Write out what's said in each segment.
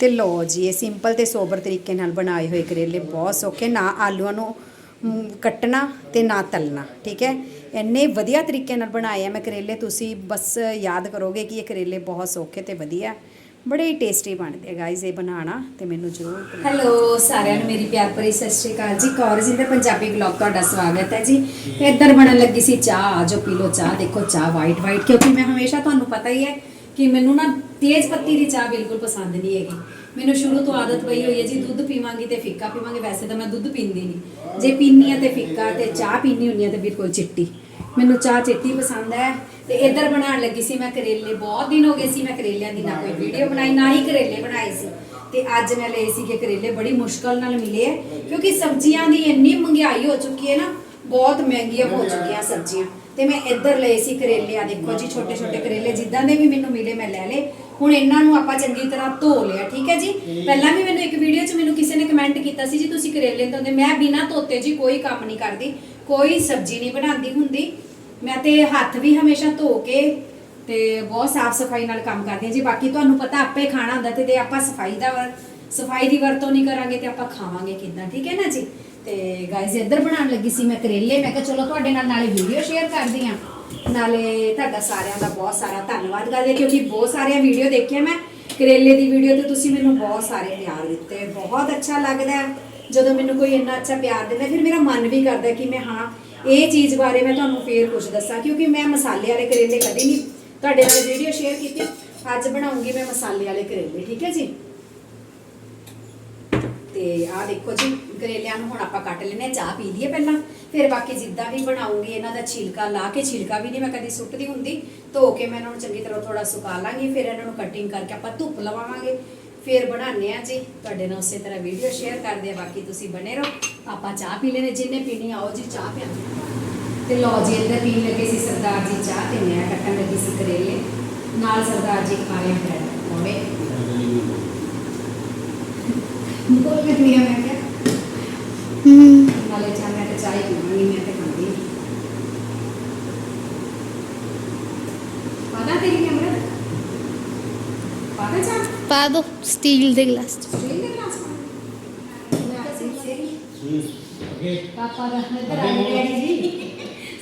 ਤੇ ਲਓ ਜੀ, ਇਹ ਸਿੰਪਲ ਤੇ ਸੋਬਰ ਤਰੀਕੇ ਨਾਲ ਬਣਾਏ ਹੋਏ ਕਰੇਲੇ ਬਹੁਤ ਸੌਖੇ, ਨਾ ਆਲੂਆਂ ਨੂੰ ਕੱਟਣਾ ਤੇ ਨਾ ਤਲਣਾ, ਠੀਕ ਹੈ? ਇੰਨੇ ਵਧੀਆ ਤਰੀਕੇ ਨਾਲ ਬਣਾਏ ਆ ਮੈਂ ਕਰੇਲੇ, ਤੁਸੀਂ ਬਸ ਯਾਦ ਕਰੋਗੇ ਕਿ ਇਹ ਕਰੇਲੇ ਬਹੁਤ ਸੌਖੇ ਤੇ ਵਧੀਆ, ਬੜੇ ਹੀ ਟੇਸਟੀ ਬਣਦੇ ਆ ਗਾਇਜ਼ ਇਹ ਬਣਾਉਣਾ ਤੇ ਮੈਨੂੰ ਜ਼ਰੂਰ ਹੈਲੋ ਸਾਰਿਆਂ ਨੂੰ ਮੇਰੀ ਪਿਆਰ ਭਰੀ ਸਤਿ ਸ਼੍ਰੀ ਅਕਾਲ ਜੀ। ਕੌਰ ਜੀ ਦੇ ਪੰਜਾਬੀ ਵਲੌਗ ਤੁਹਾਡਾ ਸਵਾਗਤ ਹੈ ਜੀ। ਇੱਧਰ ਬਣਨ ਲੱਗੀ ਸੀ ਚਾਹ, ਆਜੋ ਪੀ ਲਓ ਚਾਹ, ਦੇਖੋ ਚਾਹ ਵਾਈਟ ਵਾਈਟ ਕਿਉਂਕਿ ਮੈਂ ਹਮੇਸ਼ਾ ਤੁਹਾਨੂੰ ਪਤਾ ਹੀ ਹੈ ਕਿ ਮੈਨੂੰ ਨਾ ਤੇਜ਼ ਪੱਤੀ ਦੀ ਚਾਹ ਬਿਲਕੁਲ ਪਸੰਦ ਨਹੀਂ ਹੈਗੀ। ਮੈਨੂੰ ਸ਼ੁਰੂ ਤੋਂ ਆਦਤ ਪਈ ਹੋਈ ਹੈ ਜੀ, ਦੁੱਧ ਪੀਵਾਂਗੀ ਤੇ ਫਿੱਕਾ ਪੀਵਾਂਗੀ, ਵੈਸੇ ਤਾਂ ਮੈਂ ਦੁੱਧ ਪੀਂਦੀ ਨਹੀਂ। ਜੇ ਪੀਨੀ ਆ ਤੇ ਫਿੱਕਾ ਤੇ ਚਾਹ ਪੀਨੀ ਹੁੰਨੀ ਆ ਤੇ ਬਿਲਕੁਲ ਚਿੱਟੀ। ਮੈਨੂੰ ਚਾਹ ਚਿੱਟੀ ਪਸੰਦ ਹੈ ਤੇ ਇੱਧਰ ਬਣਾਉਣ ਲੱਗੀ ਸੀ ਮੈਂ ਕਰੇਲੇ, ਬਹੁਤ ਦਿਨ ਹੋ ਗਏ ਸੀ ਮੈਂ ਕਰੇਲਿਆਂ ਦੀ ਨਾ ਕੋਈ ਵੀਡੀਓ ਬਣਾਈ, ਨਾ ਹੀ ਕਰੇਲੇ ਬਣਾਏ ਸੀ। ਤੇ ਅੱਜ ਮੈਂ ਲਏ ਸੀ ਕਿ ਕਰੇਲੇ, ਬੜੀ ਮੁਸ਼ਕਲ ਨਾਲ ਮਿਲੇ ਹੈ ਕਿਉਂਕਿ ਸਬਜ਼ੀਆਂ ਦੀ ਇੰਨੀ ਮਹਿੰਗਾਈ ਹੋ ਚੁੱਕੀ ਹੈ ਨਾ, ਬਹੁਤ ਮਹਿੰਗੀਆਂ ਹੋ ਚੁੱਕੀਆਂ ਸਬਜ਼ੀਆਂ। ਤੇ ਮੈਂ ਇੱਧਰ ਲਏ ਸੀ ਕਰੇਲੇ ਆ ਦੇਖੋ ਜੀ ਛੋਟੇ ਛੋਟੇ ਕਰੇਲੇ ਜਿੱਦਾਂ ਦੇ ਵੀ ਮੈਨੂੰ ਮਿਲੇ ਮੈਂ ਲੈ ਲਏ। ਹੁਣ ਇਹਨਾਂ ਨੂੰ ਆਪਾਂ ਚੰਗੀ ਤਰ੍ਹਾਂ ਧੋ ਲਿਆ ਠੀਕ ਹੈ ਜੀ? ਪਹਿਲਾਂ ਵੀ ਮੈਨੂੰ ਇੱਕ ਵੀਡੀਓ 'ਚ ਮੈਨੂੰ ਕਿਸੇ ਨੇ ਕਮੈਂਟ ਕੀਤਾ ਸੀ ਜੀ ਤੁਸੀਂ ਕਰੇਲੇ ਧੋਂਦੇ। ਮੈਂ ਬਿਨਾਂ ਧੋਤੇ ਜੀ ਕੋਈ ਕੰਮ ਨਹੀਂ ਕਰਦੀ ਕੋਈ ਸਬਜ਼ੀ ਨਹੀਂ ਬਣਾਉਂਦੀ ਹੁੰਦੀ। ਮੈਂ ਤੇ ਹੱਥ ਵੀ ਹਮੇਸ਼ਾ ਧੋ ਕੇ ਤੇ ਬਹੁਤ ਸਾਫ਼ ਸਫ਼ਾਈ ਨਾਲ ਕੰਮ ਕਰਦੀ ਹਾਂ ਜੀ। ਬਾਕੀ ਤੁਹਾਨੂੰ ਪਤਾ ਆਪੇ ਖਾਣਾ ਹੁੰਦਾ ਤੇ ਜੇ ਆਪਾਂ ਸਫ਼ਾਈ ਦਾ ਸਫ਼ਾਈ ਦੀ ਵਰਤੋਂ ਨਹੀਂ ਕਰਾਂਗੇ ਤੇ ਆਪਾਂ ਖਾਵਾਂਗੇ ਕਿੱਦਾਂ ਠੀਕ ਹੈ ਨਾ ਜੀ? ਤੇ ਗਾਇਜ਼ ਇੱਧਰ ਬਣਾਉਣ ਲੱਗੀ ਸੀ ਮੈਂ ਕਰੇਲੇ। ਮੈਂ ਕਿਹਾ ਚਲੋ ਤੁਹਾਡੇ ਨਾਲ ਨਾਲੇ ਵੀਡੀਓ ਸ਼ੇਅਰ ਕਰਦੀ ਹਾਂ। ਨਾਲੇ ਤੁਹਾਡਾ ਸਾਰਿਆਂ ਦਾ ਬਹੁਤ ਸਾਰਾ ਧੰਨਵਾਦ ਕਰਦੇ ਕਿਉਂਕਿ ਬਹੁਤ ਸਾਰੀਆਂ ਵੀਡੀਓ ਦੇਖੀਆਂ ਮੈਂ। ਕਰੇਲੇ ਦੀ ਵੀਡੀਓ ਤੇ ਤੁਸੀਂ ਮੈਨੂੰ ਬਹੁਤ ਸਾਰੇ ਪਿਆਰ ਦਿੱਤੇ। ਬਹੁਤ ਅੱਛਾ ਲੱਗਦਾ ਜਦੋਂ ਮੈਨੂੰ ਕੋਈ ਇੰਨਾ ਅੱਛਾ ਪਿਆਰ ਦਿੰਦਾ, ਫਿਰ ਮੇਰਾ ਮਨ ਵੀ ਕਰਦਾ ਕਿ ਮੈਂ ਹਾਂ, ਇਹ ਚੀਜ਼ ਬਾਰੇ ਮੈਂ ਤੁਹਾਨੂੰ ਫੇਰ ਕੁਝ ਦੱਸਾਂ, ਕਿਉਂਕਿ ਮੈਂ ਮਸਾਲੇ ਵਾਲੇ ਕਰੇਲੇ ਕਦੀ ਨਹੀਂ ਤੁਹਾਡੇ ਨਾਲ ਵੀਡੀਓ ਸ਼ੇਅਰ ਕੀਤੀ। ਅੱਜ ਬਣਾਉਂਗੀ ਮੈਂ ਮਸਾਲੇ ਵਾਲੇ ਕਰੇਲੇ, ਠੀਕ ਹੈ ਜੀ? ਤੇ ਆਹ ਦੇਖੋ ਜੀ, ਕਰੇਲਿਆਂ ਨੂੰ ਹੁਣ ਆਪਾਂ ਕੱਟ ਲੈਨੇ ਚਾਹ ਪੀ ਲਈਏ ਪਹਿਲਾਂ। ਫਿਰ ਬਾਕੀ ਜਿੱਦਾਂ ਵੀ ਬਣਾਉਂਗੀ, ਇਹਨਾਂ ਦਾ ਛਿਲਕਾ ਲਾ ਕੇ, ਛਿਲਕਾ ਵੀ ਨਹੀਂ ਮੈਂ ਕਦੀ ਸੁੱਟਦੀ ਹੁੰਦੀ। ਧੋ ਕੇ ਮੈਂ ਇਹਨਾਂ ਨੂੰ ਚੰਗੀ ਤਰ੍ਹਾਂ ਥੋੜਾ ਸੁਕਾ ਲਾਂਗੀ, ਫਿਰ ਇਹਨਾਂ ਨੂੰ ਕਟਿੰਗ ਕਰਕੇ ਆਪਾਂ ਧੁੱਪ ਲਵਾਵਾਂਗੇ। ਫਿਰ ਬਣਾਉਂਦੇ ਆ ਜੀ। ਤੁਹਾਡੇ ਨਾਲ ਉਸੇ ਤਰ੍ਹਾਂ ਵੀਡੀਓ ਸ਼ੇਅਰ ਕਰਦੇ ਆ ਬਾਕੀ ਤੁਸੀਂ ਬਣੇ ਰਹੋ। ਆਪਾਂ ਚਾਹ ਪੀ ਲੈਨੇ ਜਿੰਨੇ ਪੀਣੀ ਆਓ ਜੀ ਚਾਹ ਪਿਆਂਦੇ ਤੇ ਲਓ ਜੀ, ਇੱਧਰ ਪੀਣ ਲੱਗੇ ਸੀ ਸਰਦਾਰ ਜੀ ਚਾਹ ਤੇ ਮੈਂ ਕੱਟਣ ਲੱਗੀ ਸੀ ਕਰੇਲੇ। ਨਾਲ ਸਰਦਾਰ ਜੀ ਖਾ ਰਹੇ ਬ੍ਰੈਡ ਪਕੌੜੇ ਬੋਲ ਰਹੀ ਹਾਂ ਮੈਂ ਕਿਹਾ ਨਾਲੇ ਚਾਹ ਮੈਂ ਤੇ ਚਾਹ ਹੀ ਪੀਵਾਂਗੀ ਮੈਂ ਤੇ ਖਾਂਦੀ ਨਹੀਂ। ਪਾਦਾ ਤੇਰੀ ਕੈਮਰਾ ਪਾਦਾ ਚਾਹ ਪਾ ਦੋ ਸਟੀਲ ਦੇ ਗਲਾਸ ਚ ਸਟੀਲ ਦੇ ਗਲਾਸ ਮੈਂ ਅਸੀਂ ਸੇਰੀ ਅੱਗੇ ਪਾਪਾ ਦਾ ਇੱਧਰ ਆ ਗਏ ਡੈਡੀ ਜੀ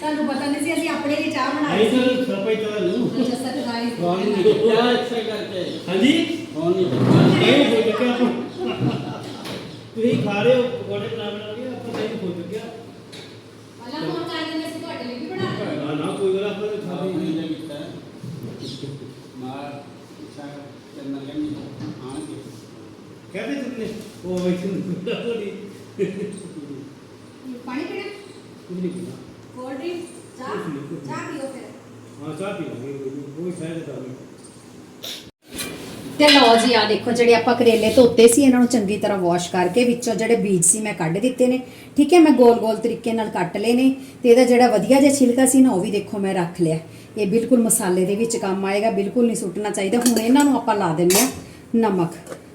ਸਾਨੂੰ ਪਤਾ ਨਹੀਂ ਸੀ ਅਸੀਂ ਆਪਣੇ ਲਈ ਚਾਹ ਬਣਾਈ ਆਈ ਸੀ ਤਾਂ ਸਰਪੰਚ ਦਾ ਨੂੰ ਅੱਛਾ ਸਰਦਾਰੀ ਕੌਣ ਨਹੀਂ ਦਿੱਤਾ ਇਸੇ ਕਰਕੇ ਹਾਂਜੀ ਕੌਣ ਨਹੀਂ ਦਿੱਤਾ ਨਹੀਂ ਹੋ ਚੁੱਕਿਆ ਆਪਾਂ ਤੁਸੀਂ ਖਾ ਰਹੇ ਹੋ ਪਕੌੜੇ ਬਣਾ ਬਣਾ ਕੇ ਆਪਾਂ ਨਹੀਂ ਹੋ ਚੁੱਕਿਆ। ਪਹਿਲਾਂ ਫੋਨ ਕਰ ਦਿੰਦੇ ਸੀ ਤੁਹਾਡੇ ਲਈ ਵੀ ਬਣਾ ਦਿੰਦੇ। ਨਾ ਨਾ ਕੋਈ ਗੱਲ ਆਪਾਂ ਤਾਂ ਖਾ ਕੌਣ ਰਹੇ ਨਹੀਂ ਦਿੱਤਾ ਮਾਰ ਇੱਛਾ ਕਰਨਾ ਲੈਣੀ ਹਾਂ ਕਿ ਕਹਤੇ ਤੁਮਨੇ ਉਹ ਵੈਸੇ ਨਹੀਂ। ਹੋਣੀ ਪਾਣੀ ਪੀਣਾ? ਕੁਝ ਨਹੀਂ ਪੀਣਾ। Cold drink? ਚਾਹ? ਚਾਹ ਪੀਓ ਫਿਰ। ਹਾਂ ਚਾਹ ਪੀ ਲਾਂਗੇ ਕੋਈ ਸਾਇਦ ਦਾ ਨਹੀਂ। ਤੇ ਲਓ ਜੀ ਆ ਦੇਖੋ ਜਿਹੜੇ ਆਪਾਂ ਕਰੇਲੇ ਧੋਤੇ ਸੀ, ਇਹਨਾਂ ਨੂੰ ਚੰਗੀ ਤਰ੍ਹਾਂ ਵਾਸ਼ ਕਰਕੇ ਵਿੱਚੋਂ ਜਿਹੜੇ ਬੀਜ ਸੀ ਮੈਂ ਕੱਢ ਦਿੱਤੇ ਨੇ। ਠੀਕ ਹੈ, ਮੈਂ ਗੋਲ-ਗੋਲ ਤਰੀਕੇ ਨਾਲ ਕੱਟ ਲਏ ਨੇ ਤੇ ਇਹਦਾ ਜਿਹੜਾ ਵਧੀਆ ਜਿਹਾ ਛਿਲਕਾ ਸੀ ਨਾ, ਉਹ ਵੀ ਦੇਖੋ ਮੈਂ ਰੱਖ ਲਿਆ। ਇਹ ਬਿਲਕੁਲ ਮਸਾਲੇ ਦੇ ਵਿੱਚ ਕੰਮ ਆਏਗਾ, ਬਿਲਕੁਲ ਨਹੀਂ ਸੁੱਟਣਾ ਚਾਹੀਦਾ। ਹੁਣ ਇਹਨਾਂ ਨੂੰ ਆਪਾਂ ਲਾ ਦਿੰਨੇ ਆ ਨਮਕ।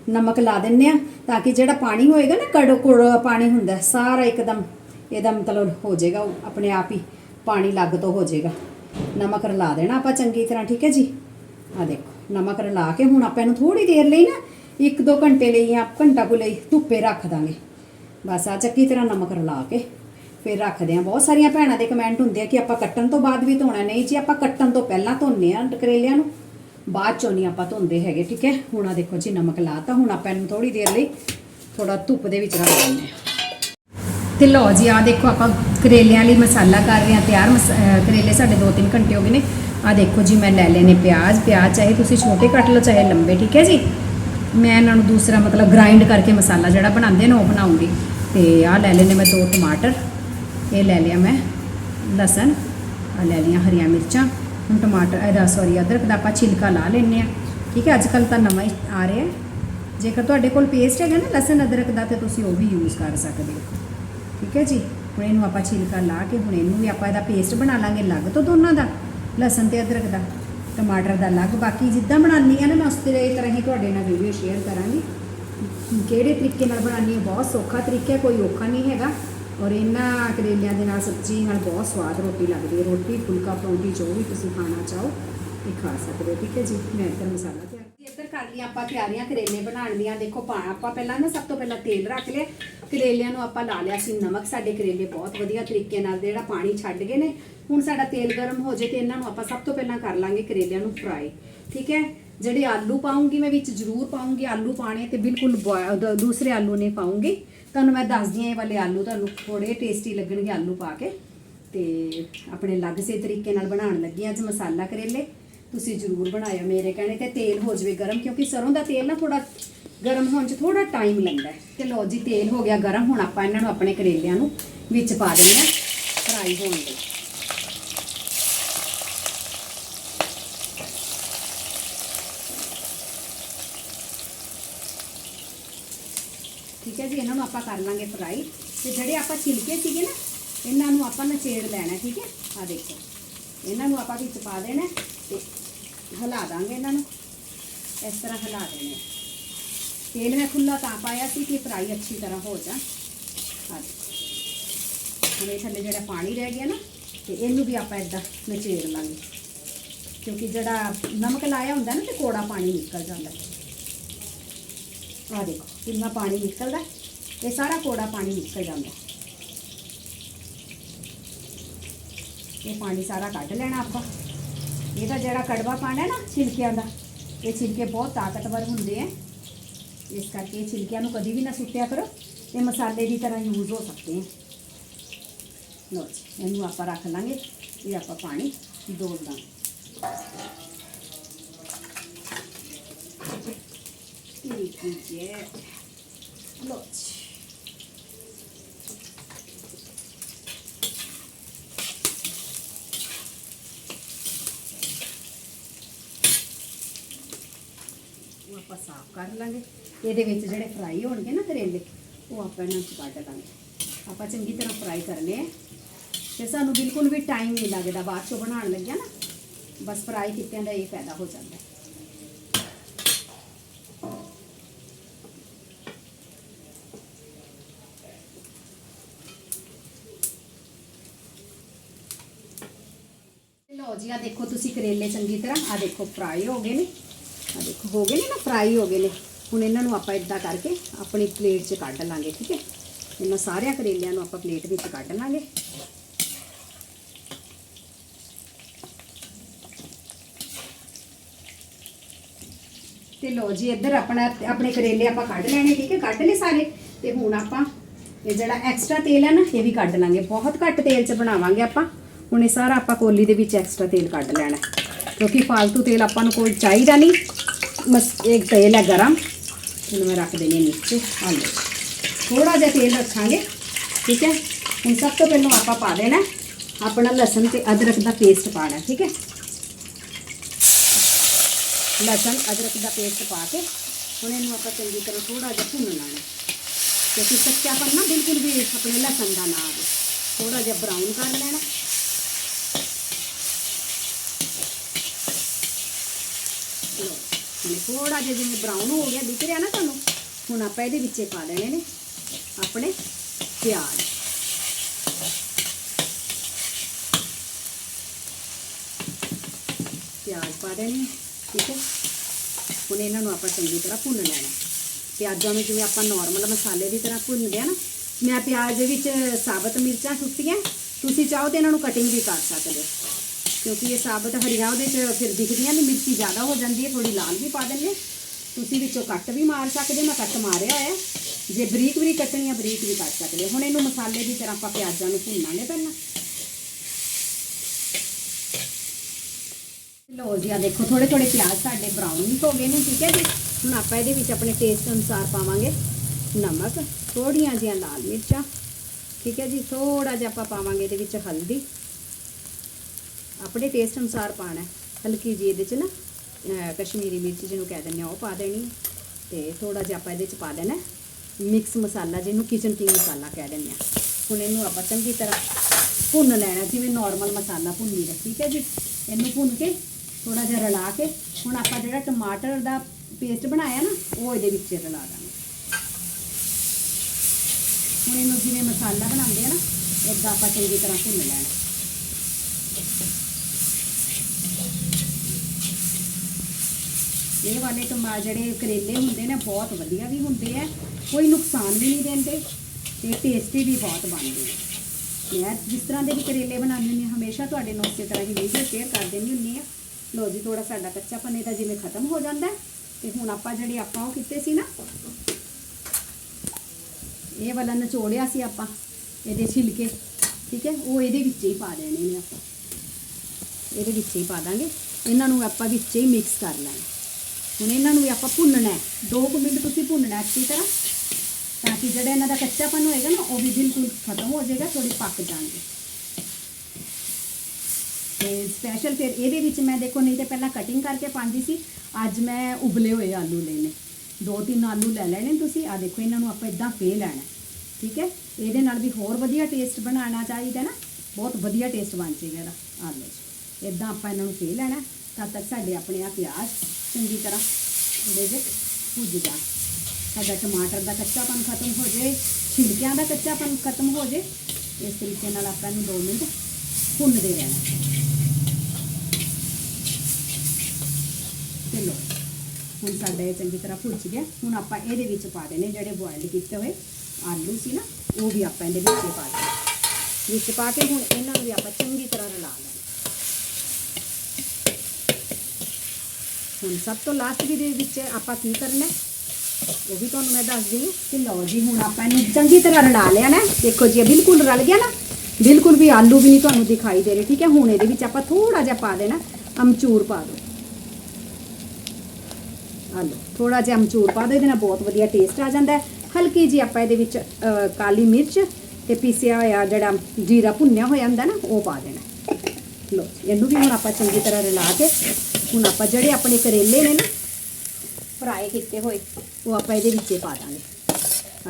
ਨਮਕ ਲਾ ਦਿੰਨੇ ਆ ਤਾਂ ਕਿ ਜਿਹੜਾ ਪਾਣੀ ਹੋਏਗਾ ਨਾ, ਕੜੋ ਕੁੜ ਪਾਣੀ ਹੁੰਦਾ, ਸਾਰਾ ਇੱਕਦਮ ਇਹਦਾ ਮਤਲਬ ਹੋ ਜਾਏਗਾ ਆਪਣੇ ਆਪ ਹੀ ਪਾਣੀ ਲੱਗ ਤੋਂ ਹੋ ਜਾਏਗਾ। ਨਮਕ ਰਲਾ ਦੇਣਾ ਆਪਾਂ ਚੰਗੀ ਤਰ੍ਹਾਂ, ਠੀਕ ਹੈ ਜੀ? ਆ ਦੇਖੋ। ਨਮਕ ਰਲਾ ਕੇ ਹੁਣ ਆਪਾਂ ਇਹਨੂੰ ਥੋੜੀ ਦੇਰ ਲਈ ਨਾ 1-2 ਘੰਟੇ ਲਈ ਜਾਂ ਘੰਟਾ ਕੁ ਲਈ ਧੁੱਪੇ ਰੱਖ ਦਾਂਗੇ। ਬਸ ਆ ਚੱਕੀ ਤਰ੍ਹਾਂ ਨਮਕ ਰਲਾ ਕੇ ਫਿਰ ਰੱਖਦੇ ਆ ਬਹੁਤ ਸਾਰੀਆਂ ਭੈਣਾਂ ਦੇ ਕਮੈਂਟ ਹੁੰਦੇ ਆ ਕਿ ਆਪਾਂ ਕੱਟਣ ਤੋਂ ਬਾਅਦ ਵੀ ਧੋਣਾ, ਨਹੀਂ ਜੀ ਆਪਾਂ ਕੱਟਣ ਤੋਂ ਪਹਿਲਾਂ ਧੋਨੇ ਆ ਕਰੇਲਿਆਂ ਨੂੰ। ਬਾਅਦ ਚੋਂ ਨਹੀਂ ਆਪਾਂ ਧੋਂਦੇ ਹੈਗੇ, ਠੀਕ ਹੈ? ਹੁਣ ਆ ਦੇਖੋ ਜੀ ਨਮਕ ਲਾਤਾ ਹੁਣ ਆਪਾਂ ਇਹਨੂੰ ਥੋੜੀ ਦੇਰ ਲਈ ਥੋੜਾ ਧੁੱਪ ਦੇ ਵਿੱਚ ਰੱਖ ਦਿੰਦੇ ਆ ਤੇ ਲਓ ਜੀ ਆ ਦੇਖੋ ਆਪਾਂ ਕਰੇਲਿਆਂ ਲਈ ਮਸਾਲਾ ਕਰ ਰਹੇ ਹਾਂ, ਤਿਆਰ ਮਸ- ਕਰੇਲੇ ਸਾਡੇ 2-3 ਘੰਟੇ ਹੋ ਗਏ ਨੇ। ਆ ਦੇਖੋ ਜੀ, ਮੈਂ ਲੈ ਲਏ ਪਿਆਜ਼। ਪਿਆਜ਼ ਚਾਹੇ ਤੁਸੀਂ ਛੋਟੇ ਕੱਟ ਲਓ, ਚਾਹੇ ਲੰਬੇ, ਠੀਕ ਹੈ ਜੀ? ਮੈਂ ਇਹਨਾਂ ਨੂੰ ਦੂਸਰਾ ਮਤਲਬ ਗ੍ਰਾਈਂਡ ਕਰਕੇ ਮਸਾਲਾ ਜਿਹੜਾ ਬਣਾਉਂਦੇ ਨੇ, ਉਹ ਬਣਾਉਂਗੀ। ਤੇ ਆ ਲੈ ਲਏ ਮੈਂ ਦੋ ਟਮਾਟਰ। ਇਹ ਲੈ ਲਿਆ ਮੈਂ ਲਸਣ। ਆ ਲੈ ਲਈਆਂ ਹਰੀਆਂ ਮਿਰਚਾਂ। ਹੁਣ ਟਮਾਟਰ ਇਹਦਾ ਸੌਰੀ ਅਦਰਕ ਦਾ ਆਪਾਂ ਛਿਲਕਾ ਲਾ ਲੈਂਦੇ ਆ। ਠੀਕ ਹੈ ਅੱਜ ਕੱਲ ਤਾਂ ਨਵਾਂ ਹੀ ਆ ਰਿਹਾ ਜੇਕਰ ਤੁਹਾਡੇ ਕੋਲ ਪੇਸਟ ਹੈਗਾ ਨਾ ਲਸਣ, ਅਦਰਕ ਦਾ, ਤੇ ਤੁਸੀਂ ਉਹ ਵੀ ਯੂਜ਼ ਕਰ ਸਕਦੇ ਹੋ। ਠੀਕ ਹੈ ਜੀ? ਹੁਣ ਇਹਨੂੰ ਆਪਾਂ ਛਿਲਕਾ ਲਾ ਕੇ, ਹੁਣ ਇਹਨੂੰ ਵੀ ਆਪਾਂ ਇਹਦਾ ਪੇਸਟ ਬਣਾ ਲਾਂਗੇ ਅਲੱਗ ਤੋਂ ਦੋਨਾਂ ਦਾ। ਲਸਣ ਤੇ ਅਦਰਕ ਦਾ, ਟਮਾਟਰ ਦਾ ਅਲੱਗ, ਬਾਕੀ ਜਿੱਦਾਂ ਬਣਾਉਂਦੀ ਆ ਨਾ ਮੈਂ ਉਸ ਤਰ੍ਹਾਂ ਹੀ ਤੁਹਾਡੇ ਨਾਲ ਵੀਡੀਓ ਸ਼ੇਅਰ ਕਰਾਂਗੀ। ਕਿਹੜੇ ਤਰੀਕੇ ਨਾਲ ਬਣਾਉਣੀ ਹੈ, ਬਹੁਤ ਸੌਖਾ ਤਰੀਕਾ, ਕੋਈ ਔਖਾ ਨਹੀਂ ਹੈਗਾ। ਔਰ ਇਹਨਾਂ ਕਰੇਲਿਆਂ ਦੇ ਨਾਲ ਸਬਜ਼ੀ ਨਾਲ ਬਹੁਤ ਸਵਾਦ ਰੋਟੀ ਲੱਗਦੀ ਹੈ। ਰੋਟੀ, ਫੁਲਕਾ, ਪਰੌਂਠੀ, ਜੋ ਵੀ ਤੁਸੀਂ ਖਾਣਾ ਚਾਹੋ, ਇਹ ਖਾ ਸਕਦੇ ਹੋ। ਠੀਕ ਹੈ ਜੀ, ਮੈਂ ਇੱਧਰ ਮਸਾਲਾ ਤਿਆਰ ਇੱਧਰ ਕਰ ਲਈਆਂ ਆਪਾਂ ਤਿਆਰੀਆਂ ਕਰੇਲੇ ਬਣਾਉਣ ਦੀਆਂ। ਦੇਖੋ ਪਾ ਆਪਾਂ ਪਹਿਲਾਂ ਨਾ ਸਭ ਤੋਂ ਪਹਿਲਾਂ ਤੇਲ ਰੱਖ ਲਿਆ। ਕਰੇਲਿਆਂ ਨੂੰ ਆਪਾਂ ਲਾ ਲਿਆ ਸੀ ਨਮਕ। ਸਾਡੇ ਕਰੇਲੇ ਬਹੁਤ ਵਧੀਆ ਤਰੀਕੇ ਨਾਲ ਜਿਹੜਾ ਪਾਣੀ ਛੱਡ ਗਏ ਨੇ, ਹੁਣ ਸਾਡਾ ਤੇਲ ਗਰਮ ਹੋ ਜੇ ਤੇ ਇਹਨਾਂ ਨੂੰ ਆਪਾਂ ਸਭ ਤੋਂ ਪਹਿਲਾਂ ਕਰ ਲਾਂਗੇ ਕਰੇਲਿਆਂ ਨੂੰ ਫਰਾਈ। ਠੀਕ ਹੈ? ਜਿਹੜੇ ਆਲੂ ਪਾਉਂਗੀ ਮੈਂ ਵਿੱਚ ਜ਼ਰੂਰ ਪਾਉਂਗੀ ਆਲੂ ਪਾਣੇ ਤੇ ਬਿਲਕੁਲ ਬੋਇ- ਦੂਸਰੇ ਆਲੂ ਨਹੀਂ ਪਾਉਂਗੀ। ਤੁਹਾਨੂੰ ਮੈਂ ਦੱਸਦੀ ਹਾਂ ਇਹ ਵਾਲੇ ਆਲੂ, ਤੁਹਾਨੂੰ ਥੋੜੇ ਟੇਸਟੀ ਲੱਗਣਗੇ ਆਲੂ ਪਾ ਕੇ। ਤੇ ਆਪਣੇ ਅਲੱਗ ਸੇ ਤਰੀਕੇ ਨਾਲ ਬਣਾਉਣ ਲੱਗੀ ਹਾਂ ਅੱਜ ਮਸਾਲਾ ਕਰੇਲੇ। ਤੁਸੀਂ ਜ਼ਰੂਰ ਬਣਾਇਓ ਮੇਰੇ ਕਹਿਣੇ ਤੇ ਤੇਲ ਹੋ ਜਵੇ ਗਰਮ, ਕਿਉਂਕਿ ਸਰੋਂ ਦਾ ਤੇਲ ਨਾ ਥੋੜਾ ਗਰਮ ਹੋਣ 'ਚ ਥੋੜਾ ਟਾਈਮ ਲੱਗਦਾ ਹੈ। ਤੇ ਲਓ ਜੀ, ਤੇਲ ਹੋ ਗਿਆ ਗਰਮ, ਹੁਣ ਆਪਾਂ ਇਹਨਾਂ ਨੂੰ ਆਪਣੇ ਕਰੇਲਿਆਂ ਨੂੰ ਵਿੱਚ ਪਾ ਦਿੰਦੇ ਹਾਂ ਫਰਾਈ ਹੋਣ ਲਈ। ਠੀਕ ਹੈ ਜੀ, ਇਹਨਾਂ ਨੂੰ ਆਪਾਂ ਕਰ ਲਾਂਗੇ ਫਰਾਈ ਤੇ ਜਿਹੜੇ ਆਪਾਂ ਛਿਲਕੇ ਸੀਗੇ ਨਾ, ਇਹਨਾਂ ਨੂੰ ਆਪਾਂ ਨਚੇੜ ਲੈਣਾ, ਠੀਕ ਹੈ? ਆ ਦੇਖੋ। ਇਹਨਾਂ ਨੂੰ ਆਪਾਂ ਵਿੱਚ ਪਾ ਦੇਣਾ ਤੇ ਹਿਲਾ ਦਾਂਗੇ ਇਹਨਾਂ ਨੂੰ। ਇਸ ਤਰ੍ਹਾਂ ਹਿਲਾ ਦੇਣੇ ਤੇਲ ਮੈਂ ਖੁੱਲਾ ਤਾਂ ਪਾਇਆ ਸੀ ਕਿ ਫਰਾਈ ਅੱਛੀ ਤਰ੍ਹਾਂ ਹੋ ਜਾ। ਆ ਹੁਣ ਇਹ ਥੱਲੇ ਜਿਹੜਾ ਪਾਣੀ ਰਹਿ ਗਿਆ ਨਾ, ਤੇ ਇਹਨੂੰ ਵੀ ਆਪਾਂ ਇਦਾਂ ਨਚੇੜ ਲਾਂਗੇ। ਕਿਉਂਕਿ ਜਿਹੜਾ ਨਮਕ ਲਾਇਆ ਹੁੰਦਾ ਨਾ ਤੇ ਕੋੜਾ ਪਾਣੀ ਨਿਕਲ ਜਾਂਦਾ। ਆ ਦੇਖੋ ਕਿੰਨਾ ਪਾਣੀ ਨਿਕਲਦਾ। ਇਹ ਸਾਰਾ ਕੋੜਾ ਪਾਣੀ ਨਿਕਲ ਜਾਂਦਾ। ਇਹ ਪਾਣੀ ਸਾਰਾ ਕੱਢ ਲੈਣਾ ਆਪਾਂ। ਇਹਦਾ ਜਿਹੜਾ ਕੜਵਾ ਪਾਣਾ ਹੈ ਨਾ ਛਿਲਕਿਆਂ ਦਾ, ਇਹ ਛਿਲਕੇ ਬਹੁਤ ਤਾਕਤਵਰ ਹੁੰਦੇ ਆ। ਇਸ ਕਰਕੇ ਇਹ ਛਿਲਕਿਆਂ ਨੂੰ ਕਦੀ ਵੀ ਨਾ ਸੁੱਟਿਆ ਕਰੋ, ਇਹ ਮਸਾਲੇ ਦੀ ਤਰ੍ਹਾਂ ਯੂਜ਼ ਹੋ ਸਕਦੇ ਆ। ਲੋ ਜੀ, ਇਹਨੂੰ ਆਪਾਂ ਰੱਖ ਲਾਂਗੇ, ਇਹ ਆਪਾਂ ਪਾਣੀ ਡੋਲ ਦਾਂਗੇ ਠੀਕ ਹੈ? ਲੋ ਜੀ ਉਹ ਆਪਾਂ ਲਾਂਗੇ। ਇਹਦੇ ਵਿੱਚ ਜਿਹੜੇ ਫਰਾਈ ਹੋਣਗੇ ਨਾ ਕਰੇਲੇ, ਉਹ ਆਪਾਂ ਇਹਨਾਂ ਚ ਕੱਢ ਲਾਂਗੇ ਆਪਾਂ ਚੰਗੀ ਤਰ੍ਹਾਂ ਫਰਾਈ ਕਰਨੇ ਆ। ਤੇ ਸਾਨੂੰ ਬਿਲਕੁਲ ਵੀ ਟਾਈਮ ਨਹੀਂ ਲੱਗਦਾ, ਬਾਅਦ ਚੋਂ ਬਣਾਉਣ ਲੱਗਿਆ ਨਾ, ਬਸ ਫਰਾਈ ਕੀਤਿਆਂ ਦਾ ਇਹ ਫਾਇਦਾ ਹੋ ਜਾਂਦਾ। ਲਓ ਜੀ ਆ ਦੇਖੋ ਤੁਸੀਂ ਕਰੇਲੇ ਚੰਗੀ ਤਰ੍ਹਾਂ ਆ ਦੇਖੋ ਫਰਾਈ ਹੋ ਗਏ ਨੇ। ਹੋ ਗਏ ਨੇ ਨਾ ਫਰਾਈ ਹੋ ਗਏ ਨੇ। ਹੁਣ ਇਹਨਾਂ ਨੂੰ ਆਪਾਂ ਇਦਾਂ ਕਰਕੇ ਆਪਣੀ ਪਲੇਟ 'ਚ ਕੱਢ ਲਾਂਗੇ, ਠੀਕ ਹੈ? ਇਹਨਾਂ ਸਾਰਿਆਂ ਕਰੇਲਿਆਂ ਨੂੰ ਆਪਾਂ ਪਲੇਟ ਵਿੱਚ ਕੱਢ ਲਾਂਗੇ। ਤੇ ਲਓ ਜੀ, ਇੱਧਰ ਆਪਣਾ, ਆਪਣੇ ਕਰੇਲੇ ਆਪਾਂ ਕੱਢ ਲੈਣੇ, ਠੀਕ ਹੈ? ਕੱਢ ਲਏ ਸਾਰੇ। ਤੇ ਹੁਣ ਆਪਾਂ ਇਹ ਜਿਹੜਾ ਐਕਸਟਰਾ ਤੇਲ ਹੈ ਨਾ, ਇਹ ਵੀ ਕੱਢ ਲਾਂਗੇ। ਬਹੁਤ ਘੱਟ ਤੇਲ 'ਚ ਬਣਾਵਾਂਗੇ ਆਪਾਂ। ਹੁਣ ਇਹ ਸਾਰਾ ਆਪਾਂ ਕੋਲੀ ਦੇ ਵਿੱਚ ਐਕਸਟਰਾ ਤੇਲ ਕੱਢ ਲੈਣਾ। ਕਿਉਂਕਿ ਫालतू ਤੇਲ ਆਪਾਂ ਨੂੰ ਕੋਈ ਚਾਹੀਦਾ ਨਹੀਂ। ਬਸ ਇੱਕ ਤੇਲ ਹੈ ਗਰਮ, ਇਹਨੂੰ ਮੈਂ ਰੱਖ ਦੇਣੀ ਨੀਚੇ ਆ ਲਓ ਥੋੜਾ ਜਿਹਾ ਤੇਲ ਰੱਖਾਂਗੇ, ਠੀਕ ਹੈ? ਹੁਣ ਸਭ ਤੋਂ ਪਹਿਲਾਂ ਆਪਾਂ ਪਾ ਦੇਣਾ ਆਪਣਾ ਲਸਣ ਤੇ ਅਦਰਕ ਦਾ ਪੇਸਟ ਪਾਣਾ ਠੀਕ ਹੈ? ਲਸਣ, ਅਦਰਕ ਦਾ ਪੇਸਟ ਪਾ ਕੇ ਹੁਣ ਇਹਨੂੰ ਆਪਾਂ ਚੰਗੀ ਤਰ੍ਹਾਂ ਥੋੜਾ ਜਿਹਾ ਭੁੰਨ ਲੈਣਾ ਕਿਉਂਕਿ ਕੱਚਾਪਨ ਨਾ ਬਿਲਕੁਲ ਵੀ ਆਪਣੇ ਲਸਣ ਦਾ ਨਾ ਆਵੇ। ਥੋੜਾ ਜਿਹਾ ਬਰਾਊਨ ਕਰ ਲੈਣਾ ਲਓ, ਹੁਣ ਥੋੜਾ ਜਿਹਾ ਜਿਵੇਂ ਬਰਾਊਨ ਹੋ ਗਿਆ, ਦਿਖ ਰਿਹਾ ਨਾ ਤੁਹਾਨੂੰ? ਹੁਣ ਆਪਾਂ ਇਹਦੇ ਵਿੱਚੇ ਪਾ ਦੇਣੇ ਨੇ ਆਪਣੇ ਪਿਆਜ਼। ਪਿਆਜ਼ ਪਾ ਦੇਣੇ ਠੀਕ ਹੈ? ਹੁਣ ਇਹਨਾਂ ਨੂੰ ਆਪਾਂ ਚੰਗੀ ਤਰ੍ਹਾਂ ਭੁੰਨ ਲੈਣਾ ਪਿਆਜ਼ਾਂ ਨੂੰ ਜਿਵੇਂ ਆਪਾਂ ਨਾਰਮਲ ਮਸਾਲੇ ਦੀ ਤਰ੍ਹਾਂ ਭੁੰਨਦੇ ਆ ਨਾ, ਮੈਂ ਪਿਆਜ਼ ਦੇ ਵਿੱਚ ਸਾਬਤ ਮਿਰਚਾਂ ਸੁੱਟੀਆਂ। ਤੁਸੀਂ ਚਾਹੋ ਤੇ ਇਹਨਾਂ ਨੂੰ ਕਟਿੰਗ ਵੀ ਕਰ ਸਕਦੇ ਹੋ। ਕਿਉਂਕਿ ਇਹ ਸਾਬਤ ਹਰੀਆਂ ਉਹਦੇ 'ਚ ਫਿਰ ਦਿਖਦੀਆਂ ਨੇ ਮਿਰਚੀ ਜ਼ਿਆਦਾ ਹੋ ਜਾਂਦੀ ਹੈ ਥੋੜੀ ਲਾਲ ਵੀ ਪਾ ਦਿੰਦੇ ਤੁਸੀਂ ਵਿੱਚੋਂ ਕੱਟ ਵੀ ਮਾਰ ਸਕਦੇ ਹੋ, ਮੈਂ ਕੱਟ ਮਾਰਿਆ ਹੈ। ਜੇ ਬਰੀਕ ਬਰੀਕ ਕੱਟਣੀ ਆ ਬਰੀਕ ਵੀ ਕੱਟ ਸਕਦੇ ਹੁਣ ਇਹਨੂੰ ਮਸਾਲੇ ਦੀ ਤਰ੍ਹਾਂ ਆਪਾਂ ਪਿਆਜ਼ਾਂ ਨੂੰ ਭੁੰਨਾਂਗੇ ਪਹਿਲਾਂ। ਲਓ ਜੀ ਆ ਦੇਖੋ ਥੋੜੇ ਥੋੜੇ ਪਿਆਜ਼ ਸਾਡੇ ਬਰਾਊਨ ਹੋ ਗਏ ਨੇ ਠੀਕ ਹੈ ਜੀ। ਹੁਣ ਆਪਾਂ ਇਹਦੇ ਵਿੱਚ ਆਪਣੇ ਟੇਸਟ ਅਨੁਸਾਰ ਪਾਵਾਂਗੇ ਨਮਕ। ਥੋੜੀਆਂ ਜਿਹੀਆਂ ਲਾਲ ਮਿਰਚਾਂ ਠੀਕ ਹੈ ਜੀ। ਥੋੜਾ ਜਿਹਾ ਆਪਾਂ ਪਾਵਾਂਗੇ ਇਹਦੇ ਵਿੱਚ ਹਲਦੀ। ਆਪਣੇ ਟੇਸਟ ਅਨੁਸਾਰ ਪਾਣਾ ਹਲਕੀ ਜੀ ਇਹਦੇ ਚ ਨਾ ਕਸ਼ਮੀਰੀ ਮਿਰਚ ਜਿਹਨੂੰ ਕਹਿ ਦਿੰਦੇ ਆ, ਉਹ ਪਾ ਦੇਣੀ ਹੈ ਤੇ ਥੋੜਾ ਜਿਹਾ ਆਪਾਂ ਇਹਦੇ ਚ ਪਾ ਦੇਣਾ ਮਿਕਸ ਮਸਾਲਾ ਜਿਹਨੂੰ ਕਿਚਨ ਕਿੰਗ ਮਸਾਲਾ ਕਹਿ ਦਿੰਦੇ ਆ। ਹੁਣ ਇਹਨੂੰ ਆਪਾਂ ਚੰਗੀ ਤਰ੍ਹਾਂ ਭੁੰਨ ਲੈਣਾ, ਜਿਵੇਂ ਨਾਰਮਲ ਮਸਾਲਾ ਭੁੰਨੀ ਦਾ, ਠੀਕ ਹੈ ਜੀ? ਇਹਨੂੰ ਭੁੰਨ ਕੇ ਥੋੜਾ ਜਿਹਾ ਰਲਾ ਕੇ, ਹੁਣ ਆਪਾਂ ਜਿਹੜਾ ਟਮਾਟਰ ਦਾ ਪੇਸਟ ਬਣਾਇਆ ਨਾ, ਉਹ ਇਹਦੇ ਵਿੱਚ ਰਲਾ ਦਾਂਗੇ। ਹੁਣ ਇਹਨੂੰ ਜਿਵੇਂ ਮਸਾਲਾ ਬਣਾਉਂਦੇ ਆ ਨਾ ਇਦਾਂ ਆਪਾਂ ਚੰਗੀ ਤਰ੍ਹਾਂ ਭੁੰਨ ਲੈਣਾ। ਇਹ ਵਾਲੇ ਟਮਾ ਜਿਹੜੇ ਕਰੇਲੇ ਹੁੰਦੇ ਨੇ ਬਹੁਤ ਵਧੀਆ ਵੀ ਹੁੰਦੇ ਆ। ਕੋਈ ਨੁਕਸਾਨ ਵੀ ਨਹੀਂ ਦਿੰਦੇ ਤੇ ਟੇਸਟੀ ਵੀ ਬਹੁਤ ਬਣਦੇ ਆ। ਮੈਂ ਜਿਸ ਤਰ੍ਹਾਂ ਦੇ ਵੀ ਕਰੇਲੇ ਬਣਾਉਂਦੀ ਹੁੰਦੀ ਹਾਂ ਹਮੇਸ਼ਾ ਤੁਹਾਡੇ ਨਾਲ ਉਸੇ ਤਰ੍ਹਾਂ ਦੀ ਵੀਡੀਓ ਸ਼ੇਅਰ ਕਰ ਦਿੰਦੀ ਹੁੰਦੀ ਆ ਲੋ ਜੀ ਥੋੜਾ ਸਾਡਾ ਕੱਚਾ ਪਨੇ ਦਾ ਜਿਵੇਂ ਖਤਮ ਹੋ ਜਾਂਦਾ ਹੈ, ਤੇ ਹੁਣ ਆਪਾਂ ਜਿਹੜੇ ਆਪਾਂ ਉਹ ਕੀਤੇ ਸੀ ਨਾ ਇਹ ਵਾਲਾ ਨਿਚੋੜਿਆ ਸੀ ਆਪਾਂ ਇਹਦੇ ਛਿਲਕੇ ਠੀਕ ਹੈ? ਉਹ ਇਹਦੇ ਵਿੱਚ ਹੀ ਪਾ ਦੇਣੇ ਨੇ ਆਪਾਂ। ਇਹਦੇ ਵਿੱਚ ਹੀ ਪਾ ਦਾਂਗੇ। ਇਹਨਾਂ ਨੂੰ ਆਪਾਂ ਵਿੱਚ ਹੀ ਮਿਕਸ ਕਰ ਲੈਣਾ। ਹੁਣ ਇਹਨਾਂ ਨੂੰ ਵੀ ਆਪਾਂ ਭੁੰਨਣਾ ਹੈ। 2 ਮਿੰਟ ਤੁਸੀਂ ਭੁੰਨਣਾ ਅੱਛੀ ਤਰ੍ਹਾਂ, ਤਾਂ ਕਿ ਜਿਹੜਾ ਇਹਨਾਂ ਦਾ ਕੱਚਾਪਨ ਹੋਏਗਾ ਨਾ, ਉਹ ਵੀ ਬਿਲਕੁਲ ਖਤਮ ਹੋ ਜਾਏਗਾ ਥੋੜੀ ਪੱਕ ਜਾਣਗੇ। ਤੇ ਸਪੈਸ਼ਲ ਫਿਰ ਇਹਦੇ ਵਿੱਚ ਮੈਂ ਦੇਖੋ, ਨਹੀਂ ਤੇ ਪਹਿਲਾਂ ਕਟਿੰਗ ਕਰਕੇ ਪਾਉਂਦੀ ਸੀ। ਅੱਜ ਮੈਂ ਉਬਲੇ ਹੋਏ ਆਲੂ ਲੈਣੇ। ਦੋ ਤਿੰਨ ਆਲੂ ਲੈ ਲੈਣੇ ਤੁਸੀਂ। ਆ ਦੇਖੋ, ਇਹਨਾਂ ਨੂੰ ਆਪਾਂ ਇਦਾਂ ਫੇ ਲੈਣਾ ਠੀਕ ਹੈ? ਇਹਦੇ ਨਾਲ ਵੀ ਹੋਰ ਵਧੀਆ ਟੇਸਟ ਬਣਾਉਣਾ ਚਾਹੀਦਾ ਨਾ। ਬਹੁਤ ਵਧੀਆ ਟੇਸਟ ਬਣ ਜਾਏਗਾ ਇਹਦਾ ਆਲੂ 'ਚ। ਇਦਾਂ ਆਪਾਂ ਇਹਨਾਂ ਨੂੰ ਫੇ ਲੈਣਾ ਤਦ ਤੱਕ ਸਾਡੇ ਆਪਣੇ ਆ ਪਿਆਜ਼ ਚੰਗੀ ਤਰ੍ਹਾਂ ਇਹਦੇ 'ਚ ਭੁੱਜ ਜਾਣ ਸਾਡਾ ਟਮਾਟਰ ਦਾ ਕੱਚਾਪਨ ਖਤਮ ਹੋ ਜਾਏ ਛਿਲਕਿਆਂ ਦਾ ਕੱਚਾਪਨ ਖਤਮ ਹੋ ਜਾਏ ਇਸ ਤਰੀਕੇ ਨਾਲ ਆਪਾਂ ਇਹਨੂੰ 2 ਮਿੰਟ ਭੁੰਨਦੇ ਰਹਿਣਾ। ਚਲੋ ਹੁਣ ਸਾਡਾ ਇਹ ਚੰਗੀ ਤਰ੍ਹਾਂ ਭੁੱਜ ਗਿਆ। ਹੁਣ ਆਪਾਂ ਇਹਦੇ ਵਿੱਚ ਪਾ ਦੇਣੇ ਜਿਹੜੇ ਬੋਇਲਡ ਕੀਤੇ ਹੋਏ ਆਲੂ ਸੀ ਨਾ, ਉਹ ਵੀ ਆਪਾਂ ਇਹਦੇ ਵਿੱਚ ਪਾ ਦੇਣੇ। ਵਿੱਚ ਪਾ ਕੇ ਹੁਣ ਇਹਨਾਂ ਨੂੰ ਵੀ ਆਪਾਂ ਚੰਗੀ ਤਰ੍ਹਾਂ ਰਲਾ ਲੈਣਾ। ਹੁਣ ਸਭ ਤੋਂ ਲਾਸਟ ਵੀ ਦੇ ਵਿੱਚ ਆਪਾਂ ਕੀ ਕਰਨਾ ਉਹ ਵੀ ਤੁਹਾਨੂੰ ਮੈਂ ਦੱਸਦੀ ਹਾਂ ਕਿ ਲਓ ਜੀ, ਹੁਣ ਆਪਾਂ ਇਹਨੂੰ ਚੰਗੀ ਤਰ੍ਹਾਂ ਰਲਾ ਲਿਆ ਨਾ। ਦੇਖੋ ਜੀ, ਇਹ ਬਿਲਕੁਲ ਰਲ ਗਿਆ ਨਾ। ਬਿਲਕੁਲ ਵੀ ਆਲੂ ਵੀ ਨਹੀਂ ਤੁਹਾਨੂੰ ਦਿਖਾਈ ਦੇ ਰਹੇ, ਠੀਕ ਹੈ? ਹੁਣ ਇਹਦੇ ਵਿੱਚ ਆਪਾਂ ਥੋੜਾ ਜਿਹਾ ਪਾ ਦੇਣਾ, ਅਮਚੂਰ ਪਾ ਦਿਓ। ਆਲੂ ਥੋੜਾ ਜਿਹਾ ਅਮਚੂਰ ਪਾ ਦਿਓ, ਇਹਦੇ ਨਾਲ ਬਹੁਤ ਵਧੀਆ ਟੇਸਟ ਆ ਜਾਂਦਾ ਹੈ। ਹਲਕੀ ਜੀ ਆਪਾਂ ਇਹਦੇ ਵਿੱਚ ਕਾਲੀ ਮਿਰਚ ਤੇ ਪੀਸਿਆ ਹੋਇਆ ਜਿਹੜਾ ਜੀਰਾ ਭੁੰਨਿਆ ਹੋਇਆ ਹੁੰਦਾ ਨਾ, ਉਹ ਪਾ ਦੇਣਾ ਲੋ ਇਹਨੂੰ ਵੀ ਹੁਣ ਆਪਾਂ ਚੰਗੀ ਤਰ੍ਹਾਂ ਰਲਾ ਕੇ ਹੁਣ ਆਪਾਂ ਜਿਹੜੇ ਆਪਣੇ ਕਰੇਲੇ ਨੇ ਨਾ ਫਰਾਈ ਕੀਤੇ ਹੋਏ, ਉਹ ਆਪਾਂ ਇਹਦੇ ਵਿੱਚ ਪਾ ਦਾਂਗੇ।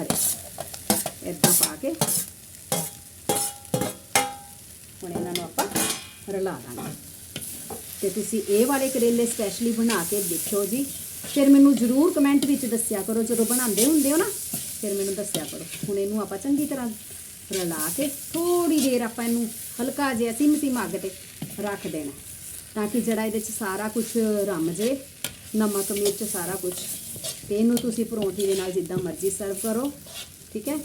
ਅਰੇ ਇਦਾਂ ਪਾ ਕੇ ਹੁਣ ਇਹਨਾਂ ਨੂੰ ਆਪਾਂ ਰਲਾ ਦਾਂਗੇ। ਤੇ ਤੁਸੀਂ ਇਹ ਵਾਲੇ ਕਰੇਲੇ ਸਪੈਸ਼ਲੀ ਬਣਾ ਕੇ ਦੇਖਿਓ ਜੀ। ਫਿਰ ਮੈਨੂੰ ਜ਼ਰੂਰ ਕਮੈਂਟ ਵਿੱਚ ਦੱਸਿਆ ਕਰੋ, ਜਦੋਂ ਬਣਾਉਂਦੇ ਹੁੰਦੇ ਹੋ ਨਾ, ਫਿਰ ਮੈਨੂੰ ਦੱਸਿਆ ਕਰੋ। ਹੁਣ ਇਹਨੂੰ ਆਪਾਂ ਚੰਗੀ ਤਰ੍ਹਾਂ ਰਲਾ ਕੇ ਥੋੜੀ ਦੇਰ ਆਪਾਂ ਇਹਨੂੰ ਹਲਕਾ ਜਿਹਾ ਸਿਮ ਸਿਮ ਅੱਗ ਤੇ ਰੱਖ ਦੇਣਾ। ਤਾਂ ਕਿ ਜਿਹੜਾ ਇਹਦੇ ਚ ਸਾਰਾ ਕੁਝ ਰਮ ਜੇ, ਨਮਕ, ਮਿਰਚ, ਸਾਰਾ ਕੁਝ ਤੇ ਇਹਨੂੰ ਤੁਸੀਂ ਪਰੌਂਠੀ ਦੇ ਨਾਲ ਜਿੱਦਾਂ ਮਰਜ਼ੀ ਸਰਵ ਕਰੋ, ਠੀਕ ਹੈ?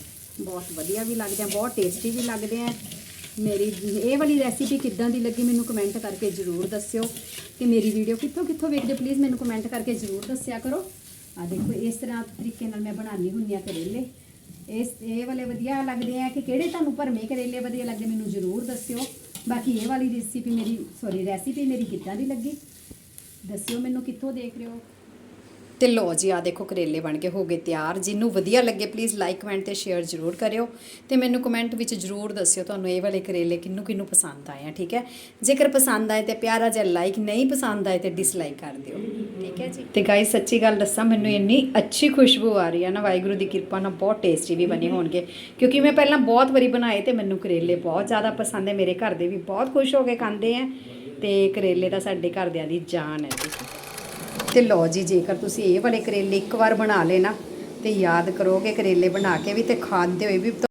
ਬਹੁਤ ਵਧੀਆ ਵੀ ਲੱਗਦੇ ਆ, ਬਹੁਤ ਟੇਸਟੀ ਵੀ ਲੱਗਦੇ ਆ। ਮੇਰੀ ਇਹ ਵਾਲੀ ਰੈਸਿਪੀ ਕਿੱਦਾਂ ਦੀ ਲੱਗੀ ਮੈਨੂੰ ਕਮੈਂਟ ਕਰਕੇ ਜ਼ਰੂਰ ਦੱਸਿਓ। ਤੇ ਮੇਰੀ ਵੀਡੀਓ ਕਿੱਥੋਂ ਕਿੱਥੋਂ ਵੇਖਦੇ ਪਲੀਜ਼ ਮੈਨੂੰ ਕਮੈਂਟ ਕਰਕੇ ਜ਼ਰੂਰ ਦੱਸਿਆ ਕਰੋ। ਆ ਦੇਖੋ, ਇਸ ਤਰ੍ਹਾਂ ਤਰੀਕੇ ਨਾਲ ਮੈਂ ਬਣਾਉਂਦੀ ਹੁੰਦੀ ਆ ਕਰੇਲੇ। ਇਸ, ਇਹ ਵਾਲੇ ਵਧੀਆ ਲੱਗਦੇ ਆ ਕਿ ਕਿਹੜੇ ਤੁਹਾਨੂੰ ਭਰਮੇ ਕਰੇਲੇ ਵਧੀਆ ਲੱਗਦੇ, ਮੈਨੂੰ ਜ਼ਰੂਰ ਦੱਸਿਓ। ਬਾਕੀ ਇਹ ਵਾਲੀ ਰੈਸਿਪੀ ਮੇਰੀ ਸੌਰੀ ਰੈਸਿਪੀ ਮੇਰੀ ਕਿੱਦਾਂ ਦੀ ਲੱਗੀ। ਦੱਸਿਓ ਮੈਨੂੰ ਕਿੱਥੋਂ ਦੇਖ ਰਹੇ ਹੋ? ਤੇ ਲੋ ਜੀ ਆ ਦੇਖੋ ਕਰੇਲੇ ਬਣ ਕੇ ਹੋ ਗਏ ਤਿਆਰ। ਜਿਹਨੂੰ ਵਧੀਆ ਲੱਗੇ ਪਲੀਜ਼ ਲਾਈਕ ਕਮੈਂਟ ਤੇ ਸ਼ੇਅਰ ਜ਼ਰੂਰ ਕਰਿਓ। ਤੇ ਮੈਨੂੰ ਕਮੈਂਟ ਵਿੱਚ ਜ਼ਰੂਰ ਦੱਸਿਓ ਤੁਹਾਨੂੰ ਇਹ ਵਾਲੇ ਕਰੇਲੇ ਕਿੰਨੂੰ ਕਿੰਨੂੰ ਪਸੰਦ ਆਏ ਆ, ਠੀਕ ਹੈ? ਜੇਕਰ ਪਸੰਦ ਆਏ ਤੇ ਪਿਆਰਾ ਜਿਹਾ ਲਾਈਕ ਨਹੀਂ ਪਸੰਦ ਆਏ ਤੇ ਡਿਸਲਾਈਕ ਕਰ ਦਿਓ। ਠੀਕ ਹੈ ਜੀ। ਤੇ ਗਾਇਸ ਸੱਚੀ ਗੱਲ ਦੱਸਾਂ ਮੈਨੂੰ ਇੰਨੀ ਅੱਛੀ ਖੁਸ਼ਬੂ ਆ ਰਹੀ ਹੈ ਨਾ ਵਾਹਿਗੁਰੂ ਦੀ ਕਿਰਪਾ ਨਾਲ ਬਹੁਤ ਟੇਸਟੀ ਵੀ ਬਣੇ ਹੋਣਗੇ। ਕਿਉਂਕਿ ਮੈਂ ਪਹਿਲਾਂ ਬਹੁਤ ਵਾਰੀ ਬਣਾਏ ਤੇ ਮੈਨੂੰ ਕਰੇਲੇ ਬਹੁਤ ਜ਼ਿਆਦਾ ਪਸੰਦ ਹੈ ਮੇਰੇ ਘਰ ਦੇ ਵੀ ਬਹੁਤ ਖੁਸ਼ ਹੋ ਕੇ ਖਾਂਦੇ ਆ। ਤੇ ਕਰੇਲੇ ਤਾਂ ਸਾਡੇ ਘਰਦਿਆਂ ਦੀ ਜਾਨ ਹੈ ਜੀ। ਤੇ ਲਓ ਜੀ ਜੇਕਰ ਤੁਸੀਂ ਇਹ ਵਾਲੇ ਕਰੇਲੇ ਇੱਕ ਵਾਰ ਬਣਾ ਲਏ ਨਾ ਤੇ ਯਾਦ ਕਰੋਗੇ ਕਰੇਲੇ ਬਣਾ ਕੇ ਵੀ ਤੇ ਖਾਂਦੇ ਹੋਏ ਵੀ